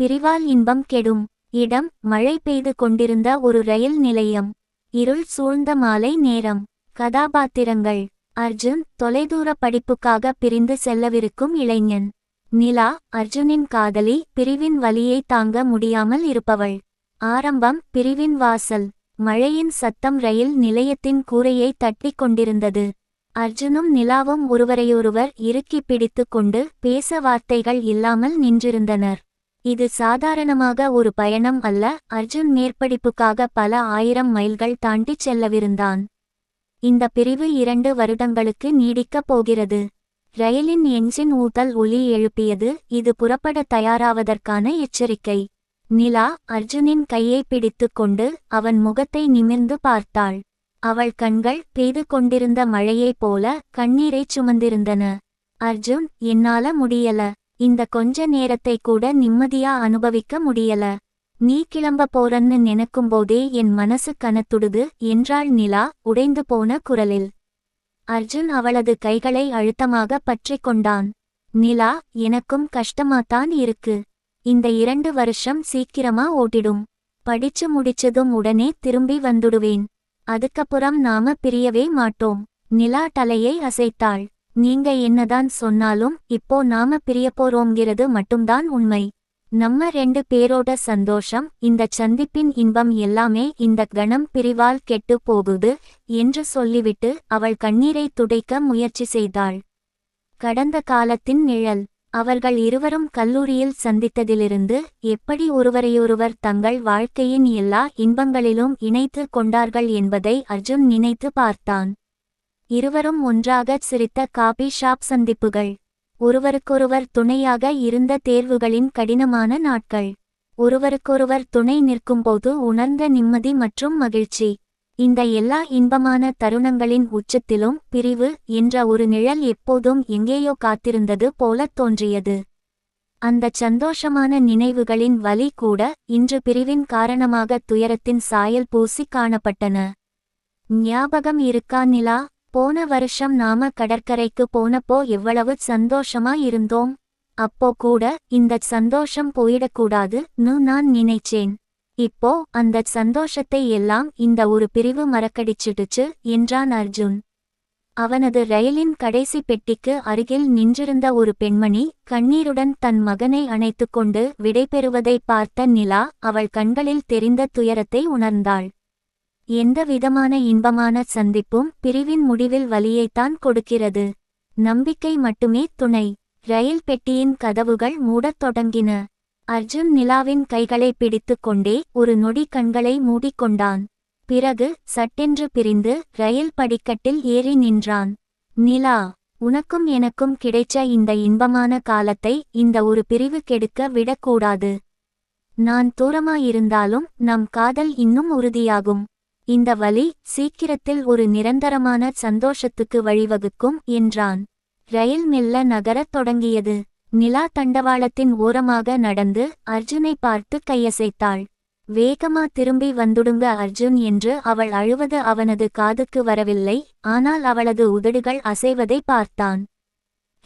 பிரிவால் இன்பம் கெடும். இடம் மழை பெய்து கொண்டிருந்த ஒரு ரயில் நிலையம். இருள் சூழ்ந்த மாலை நேரம். கதாபாத்திரங்கள். அர்ஜுன் தொலைதூர படிப்புக்காக பிரிந்து செல்லவிருக்கும் இளைஞன். நிலா அர்ஜுனின் காதலி பிரிவின் வலியை தாங்க முடியாமல் இருப்பவள். ஆரம்பம் பிரிவின் வாசல். மழையின் சத்தம் ரயில் நிலையத்தின் கூரையை தட்டிக் கொண்டிருந்தது. அர்ஜுனும் நிலாவும் ஒருவரையொருவர் இறுக்கி பிடித்து கொண்டு பேச வார்த்தைகள் இல்லாமல் நின்றிருந்தனர். இது சாதாரணமாக ஒரு பயணம் அல்ல. அர்ஜுன் மேற்படிப்புக்காக பல ஆயிரம் மைல்கள் தாண்டிச் செல்லவிருந்தான். இந்த பிரிவு இரண்டு வருடங்களுக்கு நீடிக்கப் போகிறது. ரயிலின் என்ஜின் ஊதல் ஒலி எழுப்பியது. இது புறப்பட தயாராவதற்கான எச்சரிக்கை. நிலா அர்ஜுனின் கையை பிடித்துக் கொண்டு அவன் முகத்தை நிமிர்ந்து பார்த்தாள். அவள் கண்கள் பெய்து கொண்டிருந்த மழையைப் போல கண்ணீரைச் சுமந்திருந்தன. அர்ஜுன் என்னால முடியல. இந்த கொஞ்ச நேரத்தை கூட நிம்மதியா அனுபவிக்க முடியல. நீ கிளம்ப போறன்னு நினைக்கும்போதே என் மனசு கனத்துடுது என்றாள் நிலா உடைந்து போன குரலில். அர்ஜுன் அவளது கைகளை அழுத்தமாக பற்றிக் கொண்டான். நிலா எனக்கும் கஷ்டமாத்தான் இருக்கு. இந்த இரண்டு வருஷம் சீக்கிரமா ஓட்டிடும். படிச்சு முடிச்சதும் உடனே திரும்பி வந்துடுவேன். அதுக்கப்புறம் நாம பிரியவே மாட்டோம் நிலா தலையை அசைத்தாள். நீங்க என்னதான் சொன்னாலும் இப்போ நாம பிரியப் போறோங்கிறது மட்டும்தான் உண்மை. நம்ம ரெண்டு பேரோட சந்தோஷம் இந்த சந்திப்பின் இன்பம் எல்லாமே இந்த கணம் பிரிவால் கெட்டு போகுது என்று சொல்லிவிட்டு அவள் கண்ணீரை துடைக்க முயற்சி செய்தாள். கடந்த காலத்தின் நிழல். அவர்கள் இருவரும் கல்லூரியில் சந்தித்ததிலிருந்து எப்படி ஒருவரையொருவர் தங்கள் வாழ்க்கையின் எல்லா இன்பங்களிலும் இணைத்து கொண்டார்கள் என்பதை அர்ஜுன் நினைத்து பார்த்தான். இருவரும் ஒன்றாகச் சிரித்த காபி ஷாப் சந்திப்புகள். ஒருவருக்கொருவர் துணையாக இருந்த தேர்வுகளின் கடினமான நாட்கள். ஒருவருக்கொருவர் துணை நிற்கும்போது உணர்ந்த நிம்மதி மற்றும் மகிழ்ச்சி. இந்த எல்லா இன்பமான தருணங்களின் உச்சத்திலும் பிரிவு என்ற ஒரு நிழல் எப்போதும் எங்கேயோ காத்திருந்தது போலத் தோன்றியது. அந்தச் சந்தோஷமான நினைவுகளின் வலி கூட இன்று பிரிவின் காரணமாக துயரத்தின் சாயல் பூசி காணப்பட்டன. ஞாபகம் இருக்கா நிலா? போன வருஷம் நாம கடற்கரைக்கு போனப்போ எவ்வளவு சந்தோஷமா இருந்தோம். அப்போ கூட இந்தச் சந்தோஷம் போயிடக்கூடாதுன்னு நான் நினைச்சேன். இப்போ அந்தச் சந்தோஷத்தை எல்லாம் இந்த ஒரு பிரிவு மறக்கடிச்சிடுச்சு என்றான் அர்ஜுன். அவனது ரயிலின் கடைசி பெட்டிக்கு அருகில் நின்றிருந்த ஒரு பெண்மணி கண்ணீருடன் தன் மகனை அணைத்துக்கொண்டு விடைபெறுவதை பார்த்த நிலா அவள் கண்களில் தெரிந்த துயரத்தை உணர்ந்தாள். எந்த விதமான இன்பமான சந்திப்பும் பிரிவின் முடிவில் வலியைத்தான் கொடுக்கிறது. நம்பிக்கை மட்டுமே துணை. ரயில் பெட்டியின் கதவுகள் மூடத் தொடங்கின. அர்ஜுன் நிலாவின் கைகளை பிடித்துக் கொண்டே ஒரு நொடி கண்களை மூடிக்கொண்டான் பிறகு சட்டென்று பிரிந்து ரயில் படிக்கட்டில் ஏறி நின்றான். நிலா உனக்கும் எனக்கும் கிடைச்ச இந்த இன்பமான காலத்தை இந்த ஒரு பிரிவு கெடுக்க விடக்கூடாது. நான் தூரமாயிருந்தாலும் நம் காதல் இன்னும் உறுதியாகும். இந்த வலி சீக்கிரத்தில் ஒரு நிரந்தரமான சந்தோஷத்துக்கு வழிவகுக்கும் என்றான். ரயில் மெல்ல நகரத் தொடங்கியது. நிலா தண்டவாளத்தின் ஓரமாக நடந்து அர்ஜுனை பார்த்து கையசைத்தாள். வேகமா திரும்பி வந்துடுங்க அர்ஜுன் என்று அவள் அழுவது அவனது காதுக்கு வரவில்லை ஆனால் அவளது உதடுகள் அசைவதை பார்த்தான்.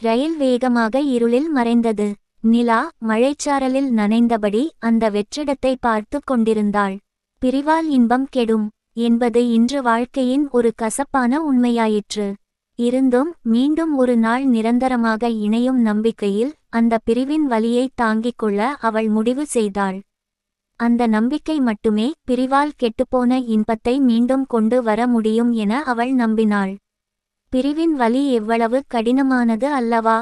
ரயில் வேகமாக இருளில் மறைந்தது. நிலா மழைச்சாரலில் நனைந்தபடி அந்த வெற்றிடத்தை பார்த்து கொண்டிருந்தாள். பிரிவால் இன்பம் கெடும். என்பது இன்று வாழ்க்கையின் ஒரு கசப்பான உண்மையாயிற்று. இருந்தும் மீண்டும் ஒரு நாள் நிரந்தரமாக இணையும் நம்பிக்கையில் அந்த பிரிவின் வலியை தாங்கிக் கொள்ள அவள் முடிவு செய்தாள். அந்த நம்பிக்கை மட்டுமே பிரிவால் கெட்டுப்போன இன்பத்தை மீண்டும் கொண்டு வர முடியும் என அவள் நம்பினாள். பிரிவின் வலி எவ்வளவு கடினமானது அல்லவா?